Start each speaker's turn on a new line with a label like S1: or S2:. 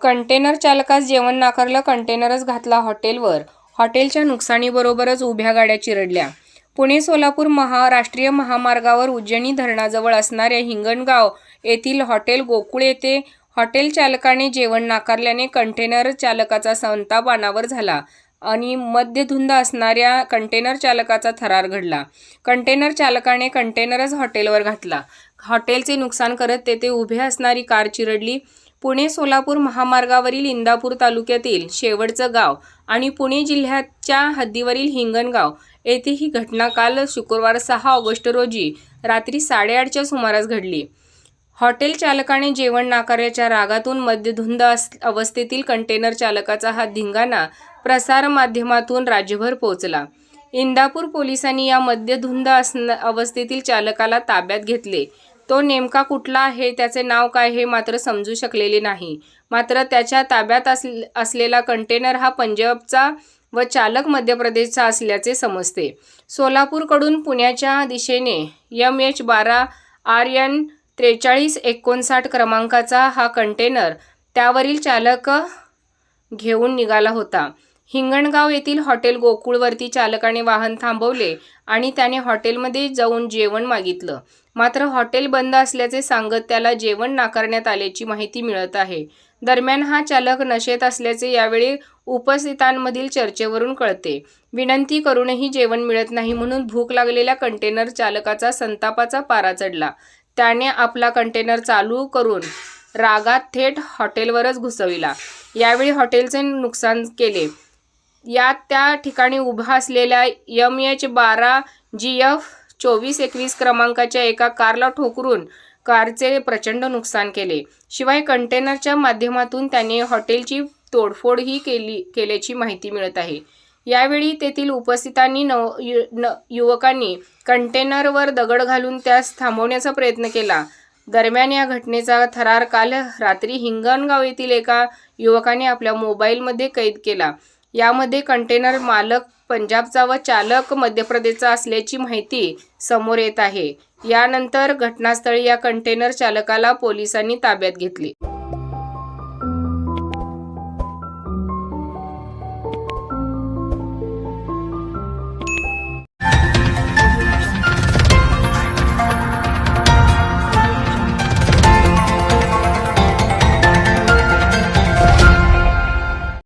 S1: Container चालकास जेवण नाकारलं कंटेनरच घातला हॉटेलवर. हॉटेलच्या नुकसानीबरोबरच उभ्या गाड्या चिरडल्या. पुणे सोलापूर महा राष्ट्रीय महामार्गावर उज्जैनी धरणाजवळ असणाऱ्या हिंगणगाव येथील हॉटेल गोकुळ येथे हॉटेल चालकाने जेवण नाकारल्याने कंटेनर चालकाचा संताप अनावर झाला आणि मद्यधुंद असणाऱ्या कंटेनर चालकाचा थरार घडला. कंटेनर चालकाने कंटेनरच हॉटेलवर घातला. हॉटेलचे नुकसान करत तेथे उभे असणारी कार चिरडली. पुणे सोलापूर महामार्गावरील इंदापूर तालुक्यातील शेवटचं गाव आणि पुणे जिल्ह्याच्या हद्दीवरील हिंगणगाव येथे ही घटना काल शुक्रवार सहा ऑगस्ट रोजी रात्री साडेआठच्या सुमारास घडली. हॉटेल चालकाने जेवण नाकारल्याच्या रागातून मद्यधुंद अस अवस्थेतील कंटेनर चालकाचा हा धिंगाणा प्रसारमाध्यमातून राज्यभर पोहोचला. इंदापूर पोलिसांनी या मद्यधुंद असण अवस्थेतील चालकाला ताब्यात घेतले. तो नेमका कुठला आहे त्याचे नाव काय हे मात्र समजू शकलेले नाही. मात्र त्याच्या ताब्यात अस असलेला कंटेनर हा पंजाबचा व चालक मध्य प्रदेशचा असल्याचे समजते. सोलापूरकडून पुण्याच्या दिशेने यम एच बारा आर एन त्रेचाळीस एकोणसाठ क्रमांकाचा हा कंटेनर त्यावरील चालक घेऊन निघाला होता. हिंगणगाव येथील हॉटेल गोकुळवरती चालकाने वाहन थांबवले आणि त्याने हॉटेलमध्ये जाऊन जेवण मागितलं. मात्र हॉटेल बंद असल्याचे सांगत त्याला जेवण नाकारण्यात आल्याची माहिती मिळत आहे. दरम्यान हा चालक नशेत असल्याचे यावेळी उपस्थितांमधील चर्चेवरून कळते. विनंती करूनही जेवण मिळत नाही म्हणून भूक लागलेल्या कंटेनर चालकाचा संतापाचा पारा चढला. त्याने आपला कंटेनर चालू करून रागात थेट हॉटेलवरच घुसविला. यावेळी हॉटेलचे नुकसान केले. यात त्या ठिकाणी उभा असलेल्या यम एच बारा जी एफ चोवीस एकवीस क्रमांकाच्या एका कारला ठोकरून कारचे प्रचंड नुकसान केले. शिवाय कंटेनरच्या माध्यमातून त्याने हॉटेलची तोडफोडही केली केल्याची माहिती मिळत आहे. यावेळी तेथील उपस्थितांनी नव यु न युवकांनी कंटेनरवर दगड घालून त्यास थांबवण्याचा प्रयत्न केला. दरम्यान या घटनेचा थरार काल रात्री हिंगणगाव येथील एका युवकाने आपल्या मोबाईलमध्ये कैद केला. यामध्ये कंटेनर मालक पंजाबचा व चालक मध्य प्रदेशचा असल्याची माहिती समोर येत आहे. यानंतर घटनास्थळी या कंटेनर चालकाला पोलिसांनी ताब्यात घेतले.